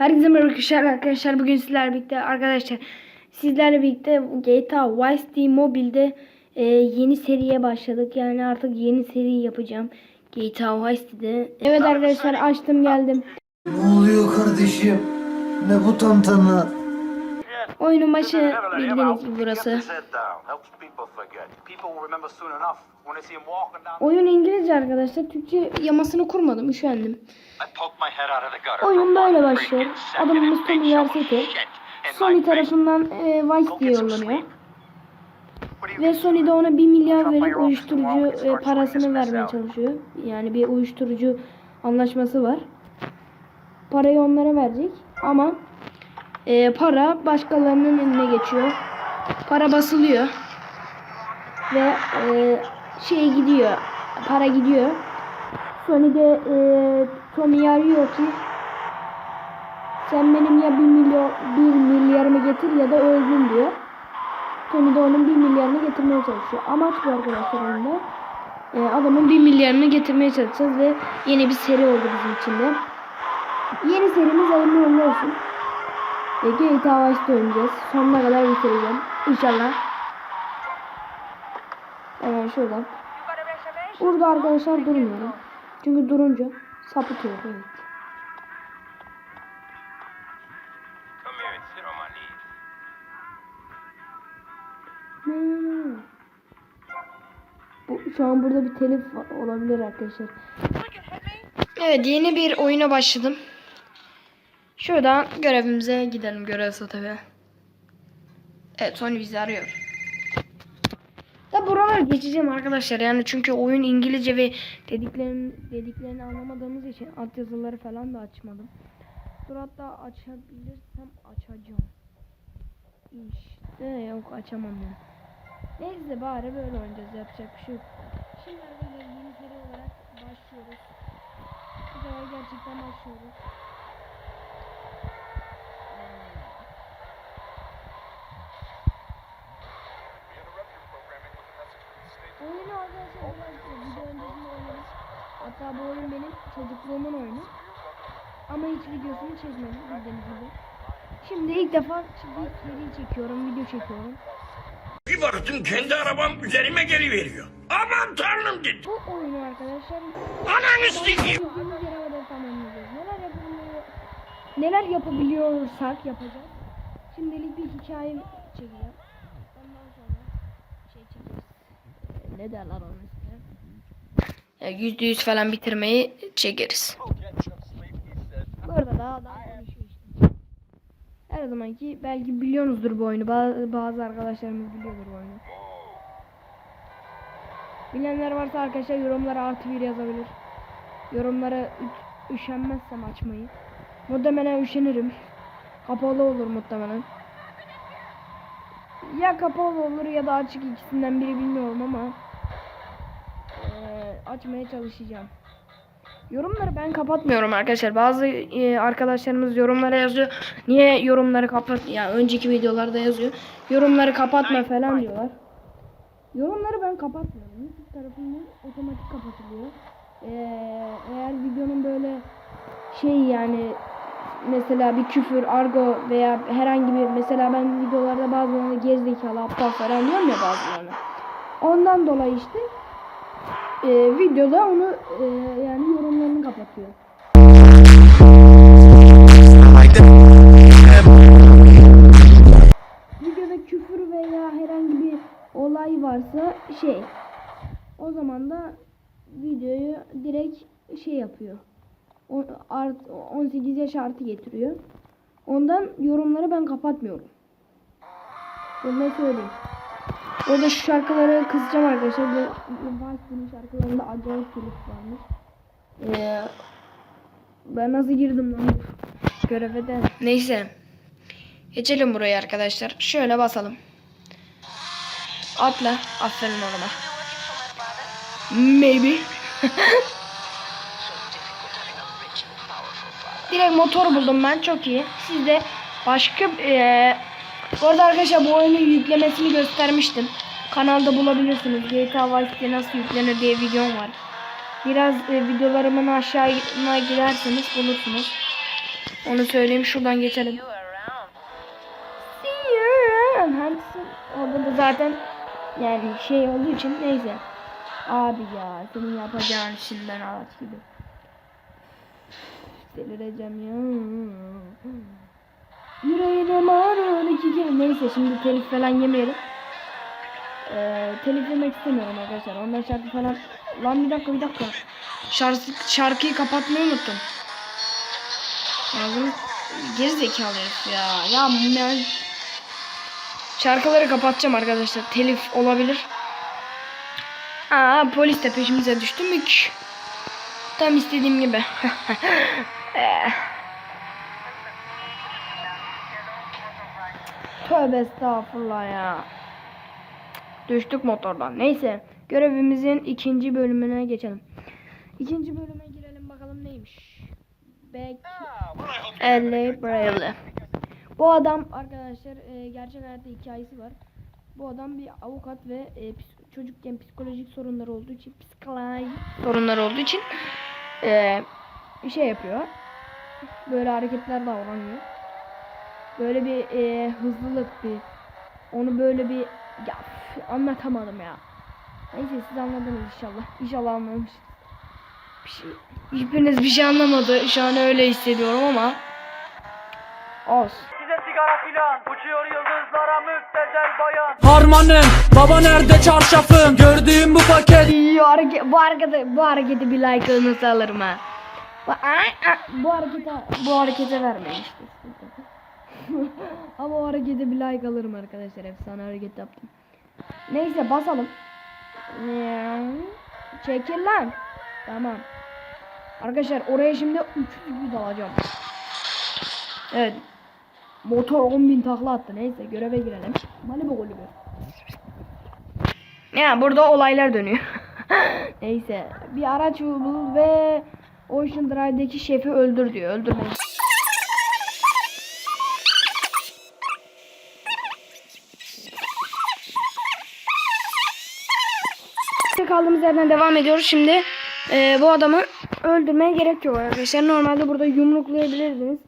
Herkese merhaba arkadaşlar. Arkadaşlar bugün sizlerle birlikte arkadaşlar sizlerle birlikte GTA Vice City Mobile'de e, yeni seriye başladık. Yani artık yeni seri yapacağım. GTA Vice City'de. Evet arkadaşlar açtım geldim. Ne oluyor kardeşim? Ne bu tantana? Oyunun başı bildiğiniz gibi burası. Oyun İngilizce arkadaşlar. Türkçe yamasını kurmadım. Üşendim. Oyun böyle başlıyor. Adamımız Tom Üniversitesi. Sony tarafından e, Vice diye yollanıyor. Ve Sony de ona 1 milyar verip uyuşturucu e, parasını vermeye çalışıyor. Yani bir uyuşturucu anlaşması var. Parayı onlara verecek ama e, para başkalarının eline geçiyor. Para basılıyor. Ve e, şey gidiyor. Para gidiyor. Sony de e, Tom'u arıyor ki sen benim ya 1 milyon 1 milyarımı getir ya da öldün diyor. Tony de onun 1 milyarını getirmeye çalışıyor. Amaç bu arkadaşlar oyunda. E, adamın 1 milyarını getirmeye çalışacağız ve yeni bir seri oldu bizim için de. Yeni serimiz hayırlı olsun. Ve GTA Vice'de oynayacağız. Sonuna kadar bitireceğim. İnşallah. Hemen şuradan. Burada arkadaşlar durmuyorum. Çünkü durunca sapıtıyor. Evet. Bu, şu an burada bir telif olabilir arkadaşlar. Evet yeni bir oyuna başladım. Şuradan görevimize gidelim görev tabi. Evet Sony bizi arıyor. Da buraları geçeceğim arkadaşlar yani çünkü oyun İngilizce ve dediklerini, dediklerini anlamadığımız için altyazıları falan da açmadım. Dur hatta açabilirsem açacağım. İşte yok açamam ya. Neyse bari böyle oynayacağız yapacak bir şey yok. Şimdi arkadaşlar yeni seri olarak başlıyoruz. Bu gerçekten başlıyoruz. Oyunu arkadaşlar biraz video öncesinde oynadım. Hatta bu oyun benim çocukluğumun oyunu. Ama hiç videosunu çekmedim bildiğiniz gibi. Şimdi ilk defa bir seri çekiyorum, video çekiyorum. Bir baktım kendi arabam üzerime geliveriyor. Aman tanrım dedim. Bu oyunu arkadaşlar Ananı sikeyim. Neler yapabiliyor, neler yapabiliyorsak yapacağız. Şimdilik bir hikaye çekeceğim. Ondan sonra şey çekeriz. Ee, Ne derler onun? Ya Yüzde yüz falan bitirmeyi çekeriz. Burada daha daha konuşuyor işte. Her zamanki belki biliyorsunuzdur bu oyunu. Bazı, bazı arkadaşlarımız biliyordur bu oyunu. Bilenler varsa arkadaşlar yorumlara artı bir yazabilir. Yorumlara üşenmezsem açmayı. Muhtemelen üşenirim. Kapalı olur muhtemelen. Ya kapalı olur ya da açık ikisinden biri bilmiyorum ama eee, açmaya çalışacağım. Yorumları ben kapatmıyorum arkadaşlar. Bazı eee, arkadaşlarımız yorumlara yazıyor. Niye yorumları kapat? Ya önceki videolarda yazıyor. Yorumları kapatma falan diyorlar. Yorumları ben kapatmıyorum. YouTube tarafından otomatik kapatılıyor. Ee, eğer videonun böyle şey yani mesela bir küfür, argo veya herhangi bir mesela ben videolarda bazılarına gerizekalı, aptal falan diyorum ya bazılarına. Ondan dolayı işte e, videoda onu e, yani yorumlarını kapatıyor. Videoda küfür veya herhangi bir olay varsa şey o zaman da videoyu direkt şey yapıyor. O, art, 18 yaş artı getiriyor. Ondan yorumları ben kapatmıyorum. Bunu da söyleyeyim. Orada şu şarkıları kısacağım arkadaşlar. Bu, Vice'nin şarkılarında acayip telif varmış. Ee, ben nasıl girdim lan göreve de. Neyse. Geçelim buraya arkadaşlar. Şöyle basalım. Atla. Aferin oğluma. Maybe. Direkt motor buldum ben. Çok iyi. Siz de başka eee bu arkadaşlar bu oyunun yüklemesini göstermiştim. Kanalda bulabilirsiniz. GTA Vice City nasıl yüklenir diye videom var. Biraz e, videolarımın aşağıya girerseniz bulursunuz. Onu söyleyeyim şuradan geçelim. Orada da zaten yani şey olduğu için neyse. Abi ya senin yapacağın şimdiden ağaç gibi. Delireceğim ya. Yüreğim ağrıyor iki kere. Neyse şimdi telif falan yemeyelim. Ee, telif yemek istemiyorum arkadaşlar. Ondan şarkı falan. Lan bir dakika bir dakika. Şarkı, şarkıyı kapatmayı unuttum. Ağzını gerizekalı herif ya. Ya ben şarkıları kapatacağım arkadaşlar. Telif olabilir. Aa polis de peşimize düştü mü? Tam istediğim gibi. Eh. Tövbe estağfurullah ya. Düştük motordan. Neyse. Görevimizin ikinci bölümüne geçelim. İkinci bölüme girelim bakalım neymiş. Back LA Bravely. Bu adam arkadaşlar e, gerçek hayatta hikayesi var. Bu adam bir avukat ve e, çocukken psikolojik sorunlar olduğu için psikolojik sorunlar olduğu için e, şey yapıyor. Böyle hareketler davranıyor. Böyle bir e, hızlılık bir onu böyle bir ya anlatamadım ya. Neyse siz anladınız inşallah. İnşallah anlamış. Bir şey, hiçbiriniz bir şey anlamadı. Şu an öyle hissediyorum ama olsun. Size sigara filan Uçuyor yıldızlara müptezel bayan Harmanım baba nerede çarşafım Gördüğüm bu paket İyi hareket, bu hareketi, bu hareketi bir like'ınızı alırım ha. Bu, ay, ay, bu harekete, bu harekete vermeyin işte. Ama o harekete bir like alırım arkadaşlar. Efsane hareket yaptım. Neyse basalım. Çekil lan. Tamam. Arkadaşlar oraya şimdi 300 bir dalacağım. Evet. Motor 10.000 takla attı. Neyse göreve girelim. Malibu golü. Ya burada olaylar dönüyor. Neyse bir araç bul ve Ocean Drive'deki şefi öldür diyor. Öldürmeyin. Kaldığımız yerden devam ediyoruz. Şimdi e, bu adamı öldürmeye gerek yok arkadaşlar. Normalde burada yumruklayabilirdiniz.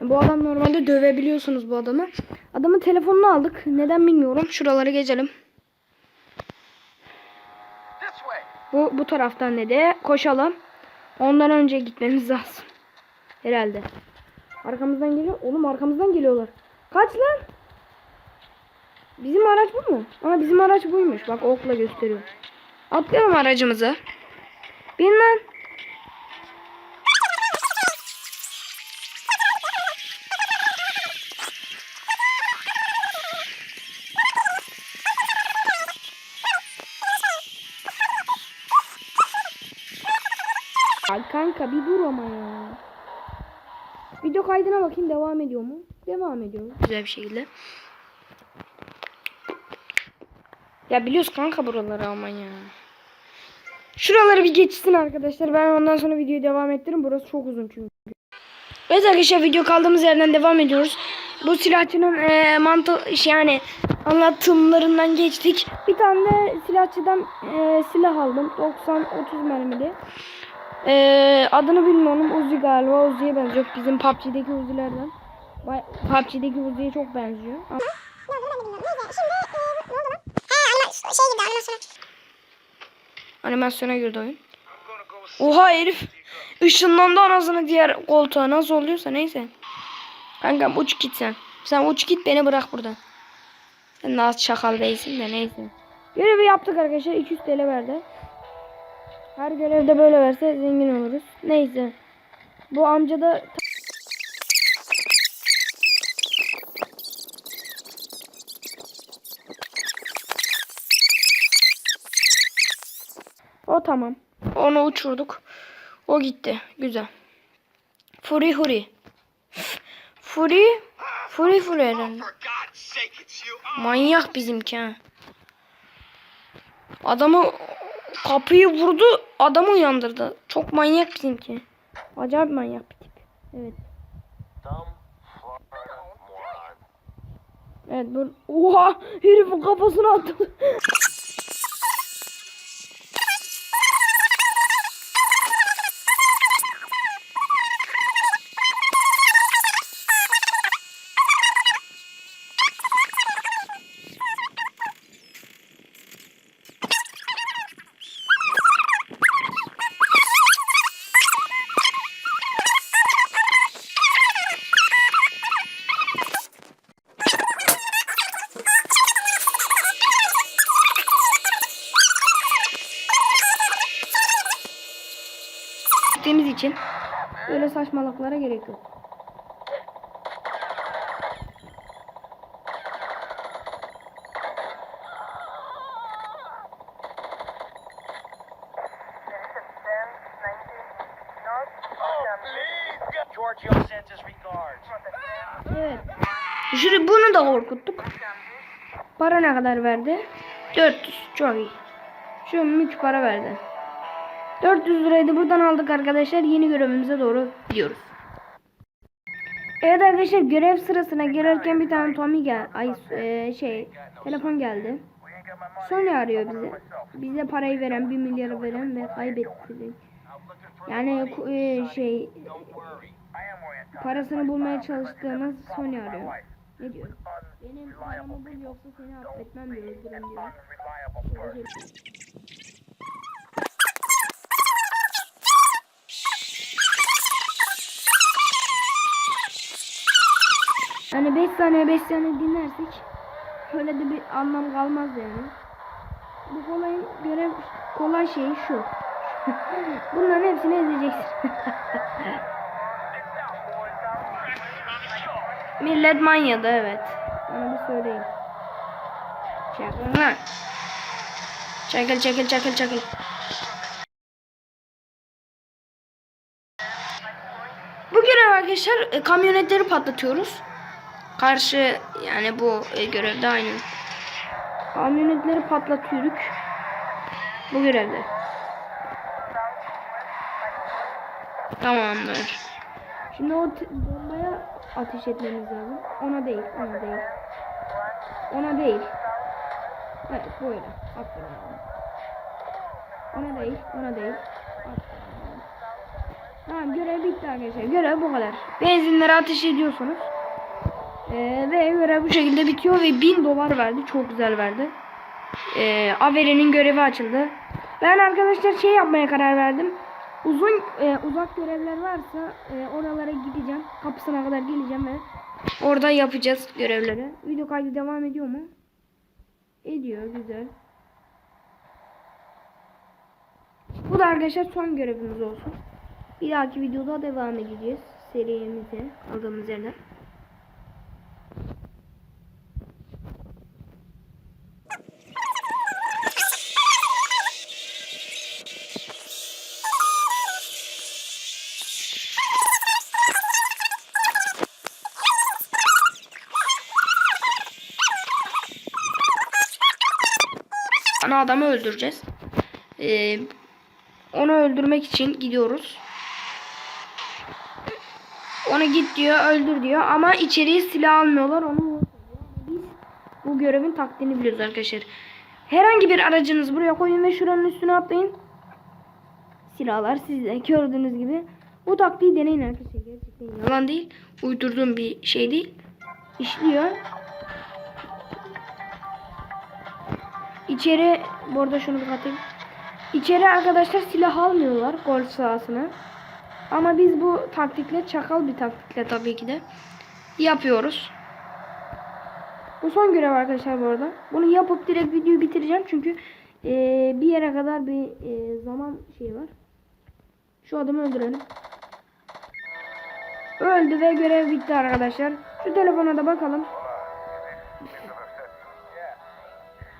Bu adam normalde dövebiliyorsunuz bu adamı. Adamın telefonunu aldık. Neden bilmiyorum. Şuraları geçelim. Bu, bu taraftan dedi. Koşalım. Ondan önce gitmemiz lazım. Herhalde. Arkamızdan geliyor. Oğlum arkamızdan geliyorlar. Kaç lan? Bizim araç bu mu? Ama bizim araç buymuş. Bak okla gösteriyor. Atlayalım aracımıza. Bin lan. Kanka bir dur ama ya. Video kaydına bakayım devam ediyor mu? Devam ediyor. Güzel bir şekilde. Ya biliyoruz kanka buraları ama ya. Şuraları bir geçsin arkadaşlar. Ben ondan sonra videoyu devam ettiririm. Burası çok uzun çünkü. Evet arkadaşlar video kaldığımız yerden devam ediyoruz. Bu silahçının e, mantı yani anlatımlarından geçtik. Bir tane silahçıdan e, silah aldım. 90-30 mermili. E, adını bilmiyorum. Uzi galiba. Uzi'ye benziyor. Bizim PUBG'deki Uzi'lerden. PUBG'deki Uzi'ye çok benziyor. Ama- Animasyona girdi oyun. Oha herif ışınlandı anasını diğer koltuğa nasıl oluyorsa neyse. Kankam uç git sen. Sen uç git beni bırak burada. Sen daha şakal değilsin de neyse. Görevi yaptık arkadaşlar 200 TL verdi. Her görevde böyle verse zengin oluruz. Neyse. Bu amca da O tamam. Onu uçurduk. O gitti. Güzel. Furi Huri. Furi. Furi Furi herhalde. Manyak bizimki ha. Adamı kapıyı vurdu. Adamı uyandırdı. Çok manyak bizimki. Acayip manyak bir tip. Evet. Evet bu. Oha! Herifin kafasına attı. için böyle saçmalıklara gerek yok. Evet. Şunu bunu da korkuttuk. Para ne kadar verdi? 400. Çok iyi. Şu mük para verdi. 400 liraydı buradan aldık arkadaşlar. Yeni görevimize doğru gidiyoruz. Evet arkadaşlar görev sırasına gelirken bir tane Tommy gel ay e, şey telefon geldi. Sony arıyor bize. Bize parayı veren 1 milyarı veren ve kaybettirecek. Yani e, şey parasını bulmaya çalıştığımız Sony arıyor. Ne diyor? Benim paramı bul yoksa seni affetmem diyor. Hani 5 saniye 5 saniye dinlersek öyle de bir anlam kalmaz yani. Bu kolayın görev kolay şey şu. Bunların hepsini ezeceksin. Millet manyadı evet. Onu bir söyleyeyim. Çakıl lan. Çakıl çakıl çakıl çakıl. Bu görev arkadaşlar e, kamyonetleri patlatıyoruz. Karşı yani bu e, görevde aynı. Kamyonetleri patlatıyoruz. Bu görevde. Tamamdır. Şimdi o bombaya ateş etmemiz lazım. Ona değil, ona değil. Ona değil. Evet, böyle. Aferin. Ona değil, ona değil. Aferin. Tamam, görev bitti arkadaşlar. Görev bu kadar. Benzinlere ateş ediyorsunuz. Ee, ve görev bu şekilde bitiyor ve 1000 dolar verdi. Çok güzel verdi. Ee, Averi'nin görevi açıldı. Ben arkadaşlar şey yapmaya karar verdim. Uzun e, uzak görevler varsa e, oralara gideceğim. Kapısına kadar geleceğim ve orada yapacağız görevleri. Video kaydı devam ediyor mu? Ediyor güzel. Bu da arkadaşlar son görevimiz olsun. Bir dahaki videoda devam edeceğiz serimize aldığımız yerden. Ana adamı öldüreceğiz. Ee, onu öldürmek için gidiyoruz. Ona git diyor, öldür diyor ama içeriye silah almıyorlar. Onu biz bu görevin taktiğini biliyoruz arkadaşlar. Herhangi bir aracınız buraya koyun ve şuranın üstüne atlayın. Silahlar sizde gördüğünüz gibi. Bu taktiği deneyin arkadaşlar. Gerçekten yalan değil. Uydurduğum bir şey değil. İşliyor. İçeri bu arada şunu bir katayım. İçeri arkadaşlar silah almıyorlar golf sahasına. Ama biz bu taktikle çakal bir taktikle tabii ki de yapıyoruz. Bu son görev arkadaşlar bu arada. Bunu yapıp direkt videoyu bitireceğim çünkü eee, bir yere kadar bir eee, zaman şeyi var. Şu adamı öldürelim. Öldü ve görev bitti arkadaşlar. Şu telefona da bakalım.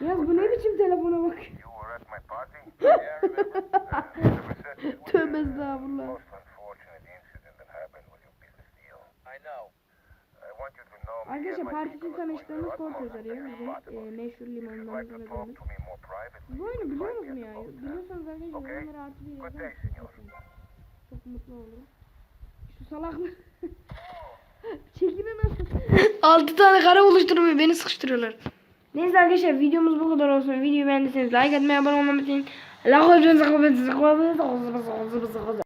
Yaz bu ne biçim telefona bak. Tövbe estağfurullah. Arkadaşlar partide tanıştığımız Portos arıyor. Bizim e, meşhur limandan tanıdığımız. Bu oyunu biliyor musun ya? Biliyorsanız arkadaşlar onları artı bir yazar? Çok mutlu olurum. Şu salaklar. Çekine nasıl? 6 tane kare oluşturuyor beni sıkıştırıyorlar. Neyse arkadaşlar videomuz bu kadar olsun. Videoyu beğendiyseniz like atmayı abone olmayı unutmayın. Allah razı olsun.